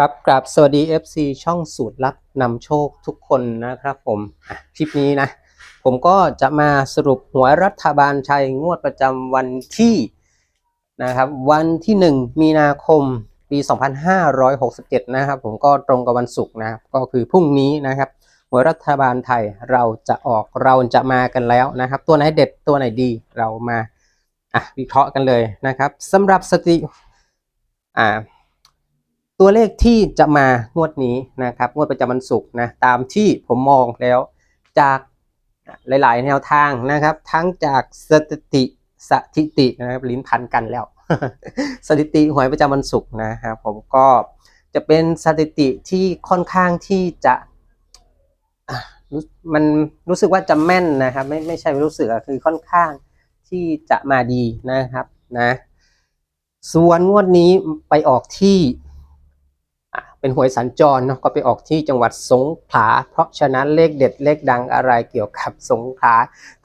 ครับกราบสวัสดี FC ช่องสูตรลับนำโชคทุกคนนะครับผมคลิปนี้นะ ผมก็จะมาสรุปหวยรัฐบาลไทยงวดประจำวันที่นะครับวันที่ 1 มีนาคมปี 2567 นะครับ ผมก็ตรงกับวันศุกร์นะก็คือพรุ่งนี้นะครับหวยรัฐบาลไทยเราจะออกเราจะมากันแล้วนะครับ ตัวไหนเด็ดตัวไหนดีเรามาอะวิเคราะห์กันเลยนะครับสำหรับสติอ่า ตัวเลขที่จะมางวดนี้นะครับงวดประจำวันศุกร์นะตามที่ผมมองแล้วจากหลาย ๆ แนวทางนะครับ ทั้งจากสถิติสถิตินะครับลิ้นพันกันแล้ว สถิติหวยประจำวันศุกร์นะครับผมก็จะเป็นสถิติที่ค่อนข้างที่จะมันรู้สึกว่าจะแม่นนะครับ ไม่ไม่ใช่รู้สึกคือค่อนข้างที่จะมาดีนะครับนะ ส่วนงวดนี้ไปออกที่ เป็นหวยสัญจรเนาะก็ไปออกที่จังหวัดสงขลา เพราะฉะนั้นเลขเด็ดเลขดังอะไรเกี่ยวกับสงขลา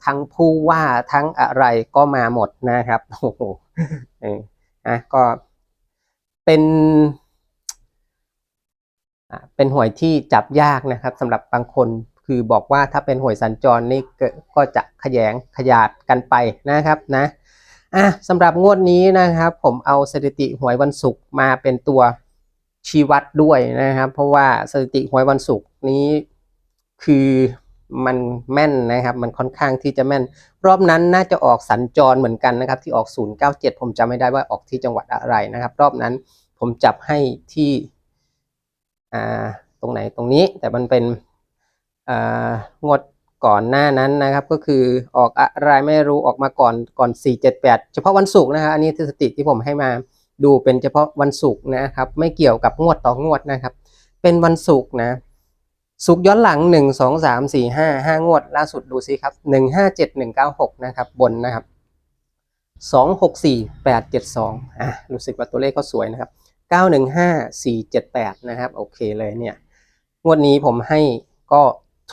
ทั้งผู้ว่าทั้งอะไรก็มาหมดนะครับโอ้โหอะก็เป็นเป็นหวยที่จับยากนะครับสำหรับบางคนคือบอกว่าถ้าเป็นหวยสัญจรนี่ก็ก็จะขยงขยาดกันไปนะครับนะอะสำหรับงวดนี้นะครับ ผมเอาสถิติหวยวันศุกร์มาเป็นตัว ชี้วัดด้วยนะครับ เพราะว่าสถิติหวยวันศุกร์นี้คือมันแม่นนะครับ มันค่อนข้างที่จะแม่น รอบนั้นน่าจะออกสัญจรเหมือนกันนะครับ ที่ออก 097 ผมจำไม่ได้ว่าออกที่จังหวัดอะไรนะครับ รอบนั้นผมจับให้ที่อ่าตรงไหนตรงนี้แต่มันเป็นอ่างวดก่อนหน้านั้นนะครับ ก็คือออกอะไรไม่รู้ออกมาก่อนก่อน 478 เฉพาะวันศุกร์นะครับอันนี้สถิติที่ผมให้มา ดูเป็นเฉพาะวันศุกร์นะครับ ไม่เกี่ยวกับงวดต่องวดนะครับ เป็นวันศุกร์นะศุกร์ย้อนหลัง 1 2 3 4 5 5 งวด ล่าสุดดูซิครับ 1 5 7 1 9 6 นะครับ บนนะครับ 2 6 4 8 7 2อะรู้สึกว่าตัวเลขก็สวยนะครับ 9 1 5 4 7 8 นะครับ โอเคเลยเนี่ย งวดนี้ผมให้ก็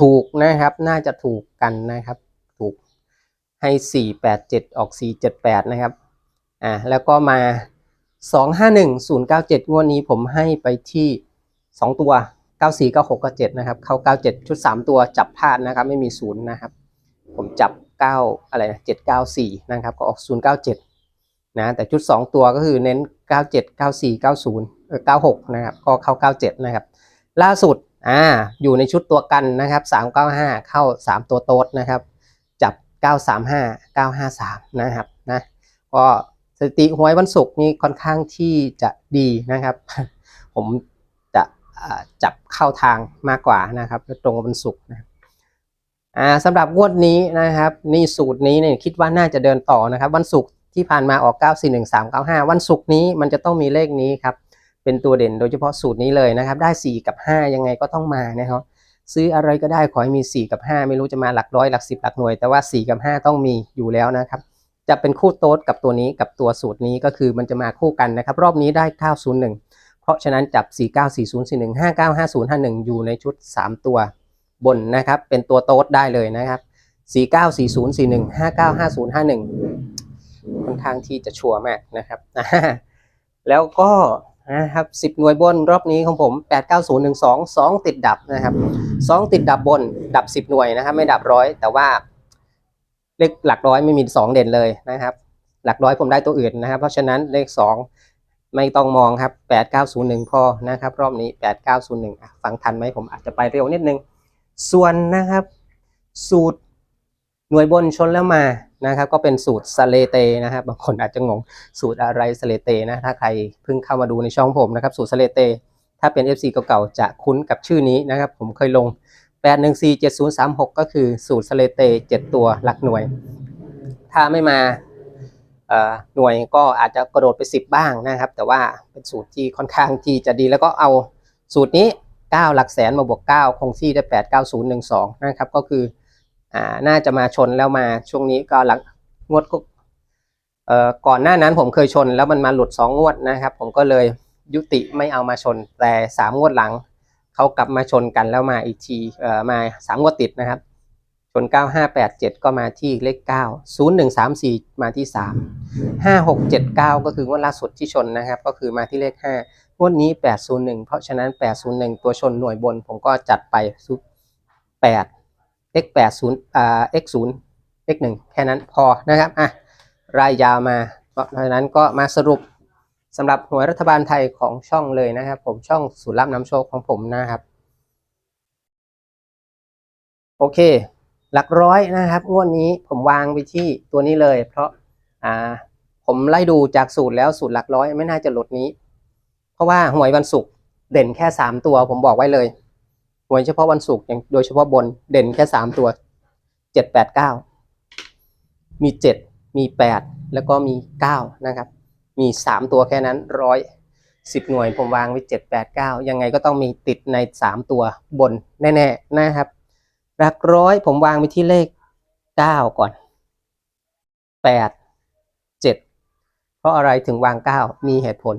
ถูกนะครับ น่าจะถูกกันนะครับ ถูกให้ 487 ออก 478 นะครับ อ่าแล้วก็มา 251 097 งวดนี้ผมให้ไปที่ 2 ตัว 94 96 97 นะครับ เข้า 97 ชุด 3 ตัวจับพลาดนะครับ ไม่มีศูนย์นะครับ ผมจับ 9 อะไรนะ794 นะครับ ก็ออก 097 นะ แต่ชุด 2 ตัวก็คือเน้น 97 94 90เออ96 นะครับ ก็เข้า 97 นะครับ ล่าสุด อ่า อยู่ในชุดตัวกันนะครับ 395 เข้า 3 ตัวโต๊ดนะครับ จับ 935 953 นะครับ นะ ก็ สถิติหวยวันศุกร์นี่ค่อนข้างที่จะดีนะครับ ผมจะจับเข้าทางมากกว่านะครับตรงกับวันศุกร์นะสำหรับงวดนี้นะครับนี่สูตรนี้เนี่ยคิดว่าน่าจะเดินต่อนะครับ วันศุกร์ที่ผ่านมาออก 941395 วันศุกร์นี้มันจะต้องมีเลขนี้ครับ เป็นตัวเด่นโดยเฉพาะสูตรนี้เลยนะครับ ได้ 4 กับ 5 ยังไงก็ต้องมานะครับซื้ออะไรก็ได้ขอให้มี 4 กับ 5 ไม่รู้จะมาหลักร้อยหลักสิบหลักหน่วย แต่ว่า 4 กับ 5 ต้องมีอยู่แล้วนะครับ จะเป็นคู่โต๊ดกับตัวนี้กับตัวสูตรนี้ก็คือมันจะมาคู่กันนะครับ รอบนี้ได้ 901 เพราะฉะนั้นจับ 494041 595051 อยู่ในชุด 3 ตัวบนนะครับ เป็นตัวโต๊ดได้เลยนะครับ 494041 595051 ค่อนข้างที่จะชัวร์มากนะครับแล้วก็นะครับ 10 หน่วยบนรอบนี้ของผม 89012 2 ติดดับนะครับ 2 ติดดับบนดับ 10 หน่วยนะครับ ไม่ดับร้อยแต่ว่า เลขหลักร้อยไม่มี 2 เด่นเลยนะครับ หลักร้อยผมได้ตัวอื่นนะครับ เพราะฉะนั้นเลข 2 ไม่ต้องมองครับ 8901 พอนะครับ รอบนี้ 8901อะฟังทันไหมผมอาจจะไปเร็วนิดนึง ส่วนนะครับ สูตรหน่วยบนชนแล้วมานะครับ ก็เป็นสูตรสเลเตนะครับบางคนอาจจะงงสูตรอะไรสเลเตนะถ้าใครเพิ่งเข้ามาดูในช่องผมนะครับ สูตรสเลเตถ้าเป็น FC เก่าๆจะคุ้นกับชื่อนี้นะครับ ผมเคยลง 8147036 ก็คือสูตรสเลเต 7 ตัวหลักหน่วย ถ้าไม่มาหน่วยก็อาจจะกระโดดไป 10 บ้างนะครับ แต่ว่าเป็นสูตรที่ค่อนข้างที่จะดีแล้วก็เอาสูตรนี้ 9 หลักแสนมาบวก 9 คงที่ได้ 89012 นะครับ ก็คืออ่าน่าจะมาชนแล้วมาช่วงนี้ก็หลังงวดก็เอ่อก่อนหน้านั้นผมเคยชนแล้วมันมาหลุดสองงวดนะครับ ผมก็เลยยุติไม่เอามาชนแต่สามงวดหลัง เขากลับมาชนกันแล้วมาอีกทีเอ่อมาสามงวดติดนะครับ ชน 9587 ก็มาที่เลข 9 0134 มาที่ 3 5679 ก็คืองวดล่าสุดที่ชนนะครับ ก็คือมาที่เลข 5 งวดนี้ 801 เพราะฉะนั้น 801 ตัวชนหน่วยบน ผมก็จัดไป8 x 80อ่า x 0 x 1แค่นั้นพอนะครับอะรายยาวมาเพราะฉะนั้นก็มาสรุป สำหรับหวยรัฐบาลไทยของช่องเลยนะครับ ผมช่องสูตรลับน้ำโชคของผมนะครับ โอเค หลักร้อยนะครับ งวดนี้ผมวางไปที่ตัวนี้เลย เพราะอ่าผมไล่ดูจากสูตรแล้วสูตรหลักร้อยไม่น่าจะหลุดนี้ เพราะว่าหวยวันศุกร์เด่นแค่สามตัว ผมบอกไว้เลยหวยเฉพาะวันศุกร์อย่างโดยเฉพาะบนเด่นแค่สามตัวเจ็ดแปดเก้ามีเจ็ดมีแปดแล้วก็มีเก้านะครับ มีสามตัวแค่นั้นร้อยสิบหน่วยผมวางไว้เจ็ดแปดเก้ายังไงก็ต้องมีติดในสามตัวบนแน่ๆนะครับ หลักร้อยผมวางไว้ที่เลขเก้าก่อนแปดเจ็ดเพราะอะไรถึงวางเก้ามีเหตุผล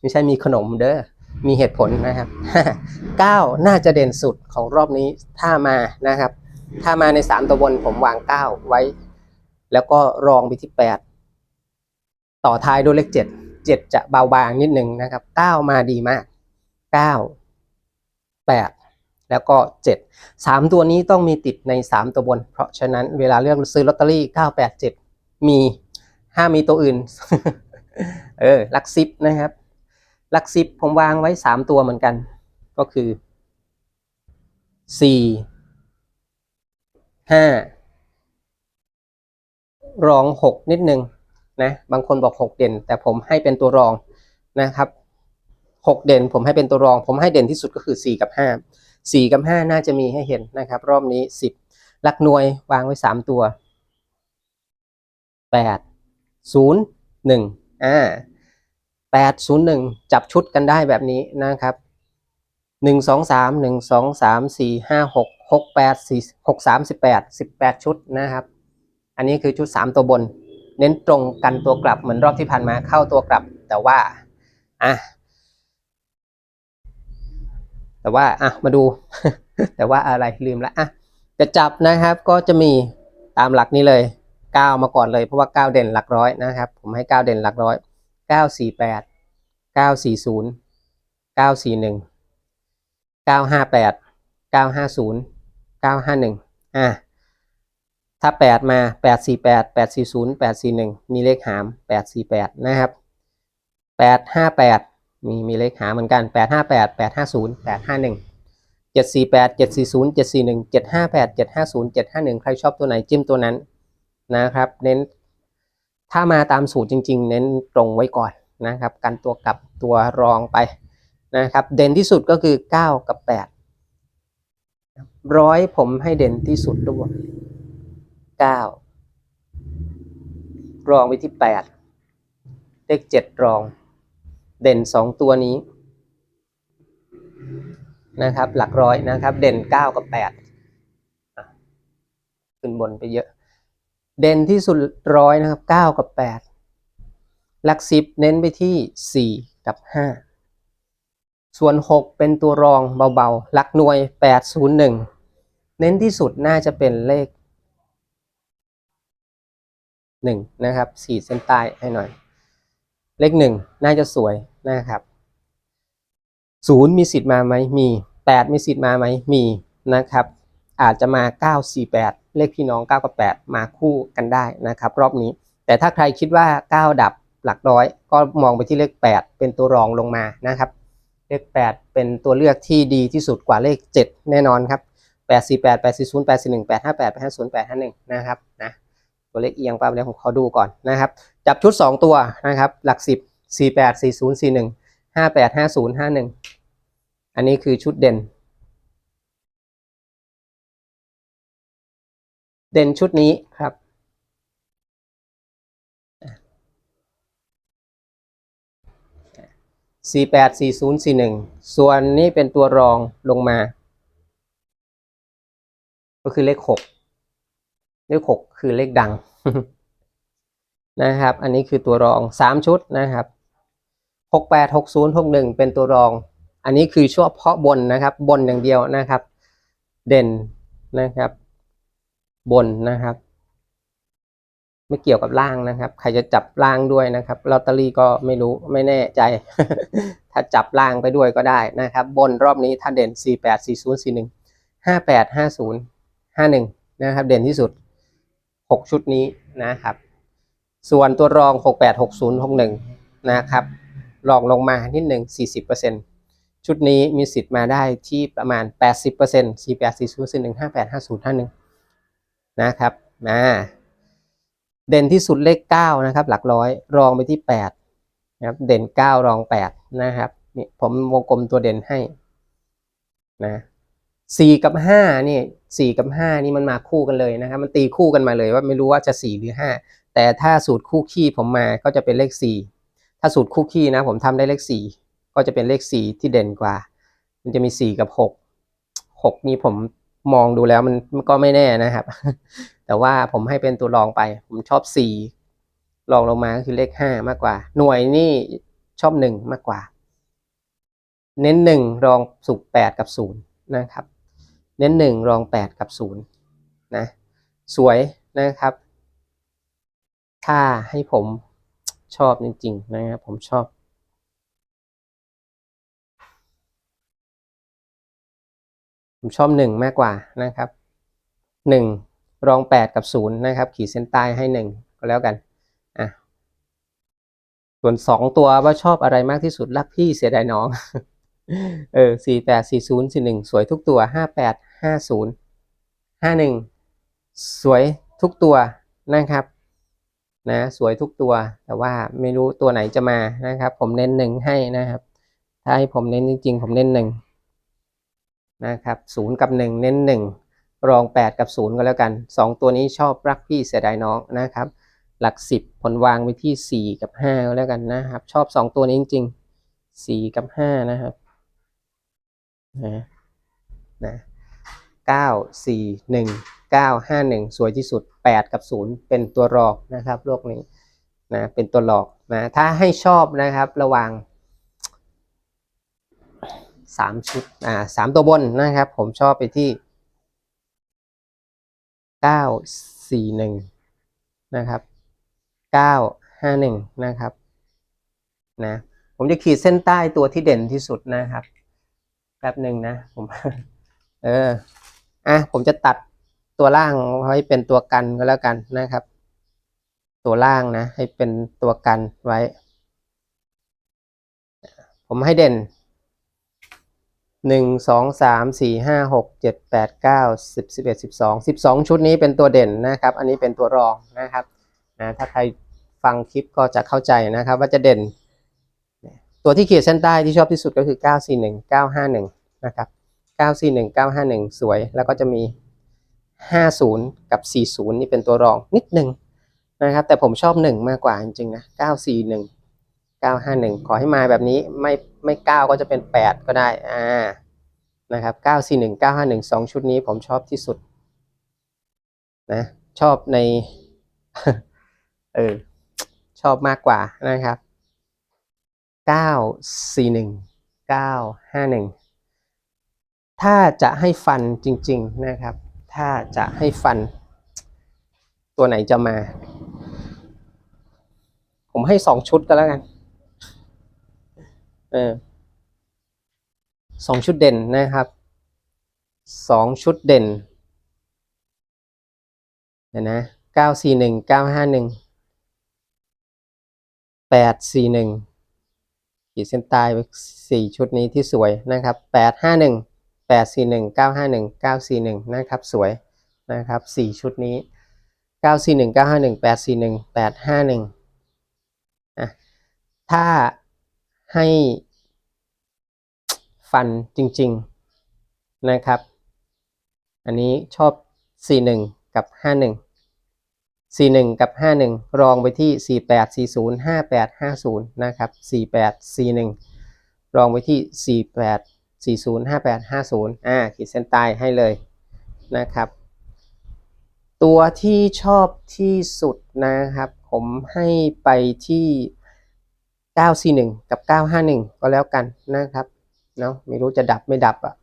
ไม่ใช่มีขนมเด้อมีเหตุผลนะครับเก้าน่าจะเด่นสุดของรอบนี้ถ้ามานะครับ ถ้ามาในสามตัวบนผมวางเก้าไว้ แล้วก็รองไปที่แปด ต่อท้ายด้วยเลขเจ็ดเจ็ดจะเบาบางนิดนึงนะครับเก้ามาดีมากเก้าแปดแล้วก็เจ็ดสามตัวนี้ต้องมีติดในสามตัวบน เพราะฉะนั้นเวลาเลือกซื้อลอตเตอรี่เก้าแปดเจ็ดมีห้ามีตัวอื่น เออลักสิบนะครับลักสิบผมวางไว้สามตัวเหมือนกัน ก็คือสี่ห้า รองหกนิดนึง นะบางคนบอกหกเด่น แต่ผมให้เป็นตัวรองนะครับหกเด่นผมให้เป็นตัวรอง ผมให้เด่นที่สุดก็คือสี่กับห้าสี่กับห้าน่าจะมีให้เห็นนะครับ รอบนี้สิบหลักหน่วยวางไว้สามตัวแปดศูนย์หนึ่งอ่าแปดศูนย์หนึ่งจับชุดกันได้แบบนี้นะครับหนึ่งสองสามหนึ่งสองสามสี่ห้าหกหกแปดสี่หกสามสิบแปดสิบแปดชุดนะครับ อันนี้คือชุด 3 ตัวบน เน้นตรงกันตัวกลับเหมือนรอบที่ผ่านมาเข้าตัวกลับ แต่ว่าอะแต่ว่าอะมาดู แต่ว่าอะไรลืมละอะจะจับนะครับก็จะมีตามหลักนี้เลย 9 มาก่อนเลยเพราะว่า 9 เด่นหลักร้อยนะครับ ผมให้ 9 เด่นหลักร้อย 948 940 941 958 950 951อะ ถ้า 8 มา 848 840 841 มีเลขหาม 848 นะครับ 858 มีมีเลขหามเหมือนกัน 858 850 851 748 740 741 758 750 751 ใครชอบตัวไหนจิ้มตัวนั้นนะครับ เน้นถ้ามาตามสูตรจริง ๆ เน้นตรงไว้ก่อนนะครับกันตัวกับตัวรองไปนะครับ เด่นที่สุดก็คือ 9 กับ 8 ร้อยผมให้เด่นที่สุดด้วย เก้ารองไปที่แปดเลขเจ็ดรอง เด่นสองตัวนี้นะครับ หลักร้อยนะครับ เด่นเก้ากับแปดขึ้นบนไปเยอะ เด่นที่สุดร้อยนะครับเก้ากับแปดหลักสิบเน้นไปที่สี่กับห้าส่วนหกเป็นตัวรองเบาๆ หลักหน่วยแปดศูนย์หนึ่งเน้นที่สุดน่าจะเป็นเลข หนึ่งนะครับสีเส้นใต้ให้หน่อย เลขหนึ่งน่าจะสวยนะครับศูนย์มีสิทธิ์มาไหมมีแปดมีสิทธิ์มาไหมมีนะครับ อาจจะมาเก้าสี่แปดเลขพี่น้องเก้ากับแปดมาคู่กันได้นะครับ รอบนี้ แต่ถ้าใครคิดว่าเก้าดับหลักร้อย ก็มองไปที่เลขแปดเป็นตัวรองลงมานะครับ เลขแปดเป็นตัวเลือกที่ดีที่สุดกว่าเลขเจ็ดแน่นอนครับแปดสี่แปดแปดสี่ศูนย์แปดสี่หนึ่งแปดห้าแปดแปดห้าศูนย์แปดห้าหนึ่งนะครับนะ ตัวเลขเอียงปั๊บเดี๋ยวผมขอดูก่อนนะครับ จับชุด 2 ตัวนะครับ หลัก 10 48 40 41 58 50 51 อันนี้คือชุดเด่น เด่นชุดนี้ครับ48 40 41ส่วนนี้เป็นตัวรองลงมา ก็คือเลข6 เลข6คือเลขดังนะครับ อันนี้คือตัวรองสามชุดนะครับหกแปดหกศูนย์หกหนึ่งเป็นตัวรอง อันนี้คือช่วเพาะบนนะครับ บนอย่างเดียวนะครับ เด่นนะครับ บนนะครับ ไม่เกี่ยวกับล่างนะครับ ใครจะจับล่างด้วยนะครับลอตเตอรี่ก็ไม่รู้ไม่แน่ใจ ถ้าจับล่างไปด้วยก็ได้นะครับ บนรอบนี้ถ้าเด่น 4 8 4 0 4 1 5 8 5 0 5 1 นะครับ เด่นที่สุด 6 ชุดนี้นะครับ ส่วนตัวรอง 6 8 6 0 6 1 นะครับรองลงมานิดหนึ่ง40%ชุดนี้มีสิทธิ์มาได้ที่ประมาณ 80% 4 8 4 0 4 1 5 8 5 0 5 1 นะครับมาเด่นที่สุดเลข 9 นะครับ หลักร้อยรองไปที่8นะครับเด่น 9 รอง 8 นะครับนี่ผมวงกลมตัวเด่นให้นะ สี่กับห้านี่สี่กับห้านี่มันมาคู่กันเลยนะครับ มันตีคู่กันมาเลยว่าไม่รู้ว่าจะสี่หรือห้าแต่ถ้าสูตรคู่ขี้ผมมาก็จะเป็นเลขสี่ถ้าสูตรคู่ขี้นะ ผมทำได้เลขสี่ก็จะเป็นเลขสี่ที่เด่นกว่า มันจะมีสี่กับหกหกนี่ผมมองดูแล้วมันมันก็ไม่แน่นะครับ แต่ว่าผมให้เป็นตัวรองไป ผมชอบสี่รองลงมาก็คือเลขห้ามากกว่า หน่วยนี่ชอบหนึ่งมากกว่า เน้นหนึ่งรองสุกแปดกับศูนย์นะครับ เน้นหนึ่งรองแปดกับศูนย์นะ สวยนะครับ ถ้าให้ผมชอบจริง ๆ นะครับผมชอบ ผมชอบหนึ่งมากกว่านะครับหนึ่งรองแปดกับศูนย์นะครับ ขีดเส้นใต้ให้หนึ่งก็แล้วกันอะส่วนสองตัวว่าชอบอะไรมากที่สุดรักพี่เสียดายน้องเออสี่แปดสี่ศูนย์สี่หนึ่งสวยทุกตัวห้าแปด ห้าศูนย์ห้าหนึ่งสวยทุกตัวนะครับนะสวยทุกตัวแต่ว่าไม่รู้ตัวไหนจะมานะครับ ผมเน้นหนึ่งให้นะครับ ถ้าให้ผมเน้นจริงๆ ผมเน้นหนึ่งนะครับศูนย์กับหนึ่งเน้นหนึ่งรองแปดกับศูนย์ก็แล้วกันสองตัวนี้ชอบรักพี่เสียดายน้องนะครับ หลักสิบผลวางไว้ที่สี่กับห้าก็แล้วกันนะครับ ชอบสองตัวนี้จริงๆสี่กับห้านะครับนะนะ เก้าสี่หนึ่งเก้าห้าหนึ่งสวยที่สุดแปดกับศูนย์เป็นตัวหลอกนะครับโลกนี้นะเป็นตัวหลอกนะถ้าให้ชอบนะครับระหว่างสามชุดอ่าสามตัวบนนะครับ ผมชอบไปที่เก้าสี่หนึ่งนะครับเก้าห้าหนึ่งนะครับนะผมจะขีดเส้นใต้ตัวที่เด่นที่สุดนะครับแป๊บหนึ่งนะผม เออ อะผมจะตัดตัวล่างให้เป็นตัวกันก็แล้วกันนะครับ ตัวล่างนะ ให้เป็นตัวกันไว้ ผมให้เด่นหนึ่งสองสามสี่ห้าหกเจ็ดแปดเก้าสิบสิบเอ็ดสิบสองสิบสองชุดนี้เป็นตัวเด่นนะครับ อันนี้เป็นตัวรองนะครับนะถ้าใครฟังคลิปก็จะเข้าใจนะครับ ว่าจะเด่น ตัวที่ขีดเส้นใต้ที่ชอบที่สุดก็คือ 941 951 นะครับ 941 951 สวย แล้วก็จะมี 50 กับ 40 นี่เป็นตัวรองนิดหนึ่งนะครับ แต่ผมชอบ 1 มากกว่าจริงๆนะ 941 951 ขอให้มาแบบนี้ไม่ไม่ 9 ก็จะเป็น 8 ก็ได้อ่านะครับ 941 951 2 ชุดนี้ผมชอบที่สุดนะชอบในเออชอบมากกว่านะครับ 941 951 ถ้าจะให้ฟันจริง ๆนะครับ ถ้าจะให้ฟัน ตัวไหนจะมา ผมให้สองชุดก็แล้วกัน เออสองชุดเด่นนะครับสองชุดเด่นเดี๋ยวนะเก้าสี่หนึ่งเก้าห้าหนึ่งแปดสี่หนึ่งขีดเส้นใต้ไว้สี่ชุดนี้ที่สวยนะครับแปดห้าหนึ่ง แปดสี่หนึ่งเก้าห้าหนึ่งเก้าสี่หนึ่งนะครับสวยนะครับสี่ชุดนี้เก้าสี่หนึ่งเก้าห้าหนึ่งแปดสี่หนึ่งแปดห้าหนึ่งอะถ้าให้ฟันจริง ๆ นะครับ อันนี้ชอบสี่หนึ่งกับห้าหนึ่งสี่หนึ่งกับห้าหนึ่งรองไปที่สี่แปดสี่ศูนย์ห้าแปดห้าศูนย์นะครับสี่แปดสี่หนึ่งรองไปที่สี่ แปดสี่ศูนย์ห้าแปดห้าศูนย์อ่าขีดเส้นใต้ให้เลยนะครับ ตัวที่ชอบที่สุดนะครับ ผมให้ไปที่เก้าสี่หนึ่งกับเก้าห้าหนึ่งก็แล้วกันนะครับเนาะไม่รู้จะดับไม่ดับอะ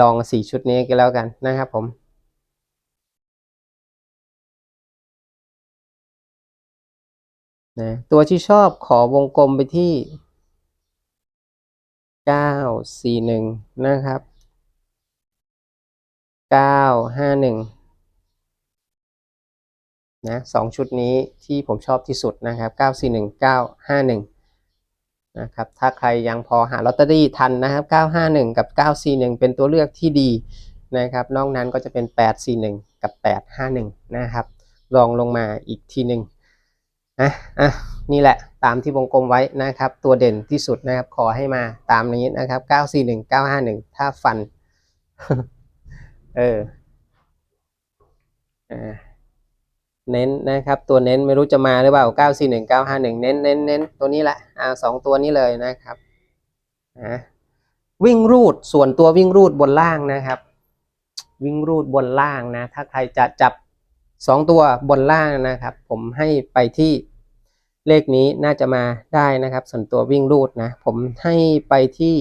ลองสี่ชุดนี้ก็แล้วกันนะครับผมนะตัวที่ชอบขอวงกลมไปที่ เก้าสี่หนึ่งนะครับเก้าห้าหนึ่งนะสองชุดนี้ที่ผมชอบที่สุดนะครับเก้าสี่หนึ่งเก้าห้าหนึ่งนะครับ ถ้าใครยังพอหาลอตเตอรี่ทันนะครับเก้าห้าหนึ่งกับเก้าสี่หนึ่งเป็นตัวเลือกที่ดีนะครับ นอกนั้นก็จะเป็นแปดสี่หนึ่งกับแปดห้าหนึ่งนะครับ ลองลงมาอีกทีหนึ่ง นะอะนี่แหละตามที่วงกลมไว้นะครับ ตัวเด่นที่สุดนะครับ ขอให้มาตามนี้นะครับ 941 951 ถ้าฟัน เออเน้นนะครับ ตัวเน้นไม่รู้จะมาหรือเปล่า 941 951 เน้นเน้นเน้นตัวนี้แหละอ่าสองตัวนี้เลยนะครับอ่าวิ่งรูดส่วนตัววิ่งรูดบนล่างนะครับ วิ่งรูดบนล่างนะ ถ้าใครจะจับ 2 ตัวบนล่างนะครับ ผมให้ไปที่เลขนี้น่าจะมาได้นะครับ ส่วนตัววิ่งรูดนะ ผมให้ไปที่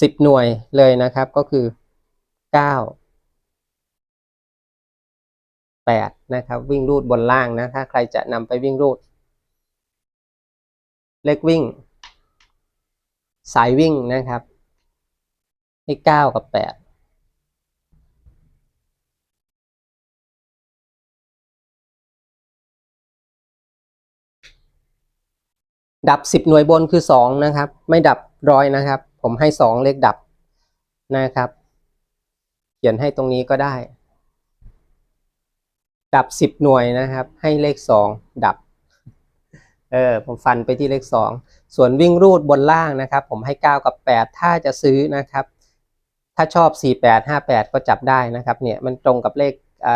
10 หน่วยเลยนะครับ ก็คือ 9 8 นะครับ วิ่งรูดบนล่างนะ ถ้าใครจะนำไปวิ่งรูด เลขวิ่ง สายวิ่งนะครับให้9กับ 8 ดับสิบหน่วยบนคือสองนะครับ ไม่ดับร้อยนะครับ ผมให้สองเลขดับนะครับ เขียนให้ตรงนี้ก็ได้ ดับสิบหน่วยนะครับ ให้เลขสองดับ เออผมฟันไปที่เลขสองส่วนวิ่งรูดบนล่างนะครับ ผมให้เก้ากับแปดถ้าจะซื้อนะครับ ถ้าชอบสี่แปดห้าแปดก็จับได้นะครับ เนี่ยมันตรงกับเลข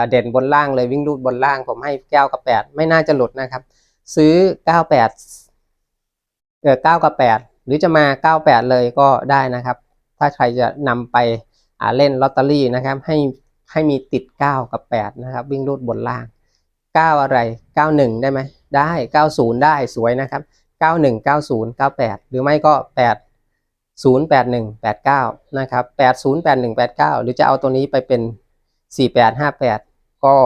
เด่นบนล่างเลยวิ่งรูดบนล่าง ผมให้เก้ากับแปดไม่น่าจะหลุดนะครับ ซื้อเก้าแปด เออเก้ากับแปดหรือจะมาเก้าแปดเลยก็ได้นะครับ ถ้าใครจะนำไปเล่นลอตเตอรี่นะครับ ให้ให้มีติดเก้ากับแปดนะครับ วิ่งรูดบนล่างเก้าอะไรเก้าหนึ่งได้ไหมได้เก้าศูนย์ได้สวยนะครับเก้าหนึ่งเก้าศูนย์เก้าแปดหรือไม่ก็แปดศูนย์แปดหนึ่งแปดเก้านะครับแปดศูนย์แปดหนึ่งแปดเก้าหรือจะเอาตัวนี้ไปเป็นสี่แปดห้าแปดก็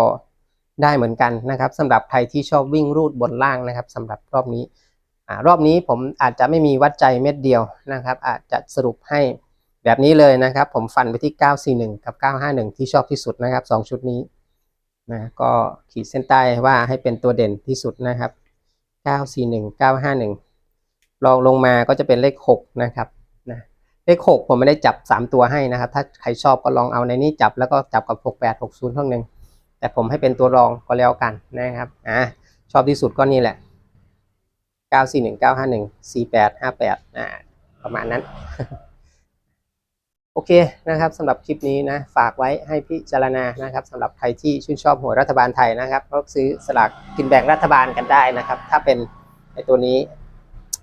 ได้เหมือนกันนะครับสำหรับใครที่ชอบวิ่งรูดบนล่างนะครับสำหรับรอบนี้ รอบนี้ผมอาจจะไม่มีวัดใจเม็ดเดียวนะครับ อาจจะสรุปให้แบบนี้เลยนะครับ ผมฟันไปที่ 941 กับ 951 ที่ชอบที่สุดนะครับ 2 ชุดนี้นะก็ขีดเส้นใต้ว่าให้เป็นตัวเด่นที่สุดนะครับ 941 951 ลองลงมาก็จะเป็นเลข 6 นะครับนะเลข 6 ผมไม่ได้จับ 3 ตัวให้นะครับ ถ้าใครชอบก็ลองเอาในนี้จับแล้วก็จับกับ 68 60ท่องหนึ่งแต่ผมให้เป็นตัวรองก็แล้วกันนะครับอ่าชอบที่สุดก็นี่แหละ 9 4 1 9 5 1 4 8 5 8อ่าประมาณนั้น โอเคนะครับสำหรับคลิปนี้นะฝากไว้ให้พิจารณานะครับสำหรับใครที่ชื่นชอบหวยรัฐบาลไทยนะครับก็ซื้อสลากกินแบ่งรัฐบาลกันได้นะครับ ถ้าเป็นไอตัวนี้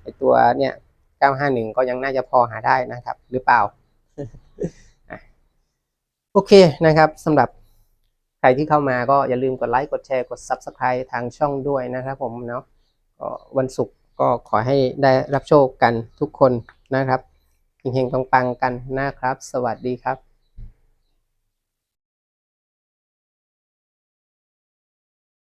ไอตัวเนี่ย 951 ก็ยังน่าจะพอหาได้นะครับ หรือเปล่าอะโอเคนะครับสำหรับใครที่เข้ามาก็อย่าลืมกดไลค์กดแชร์กด Subscribe ทางช่องด้วยนะครับผมเนาะก็ วันศุกร์ก็ขอให้ได้รับโชคกันทุกคนนะครับเฮงๆปังๆกันนะครับ สวัสดีครับ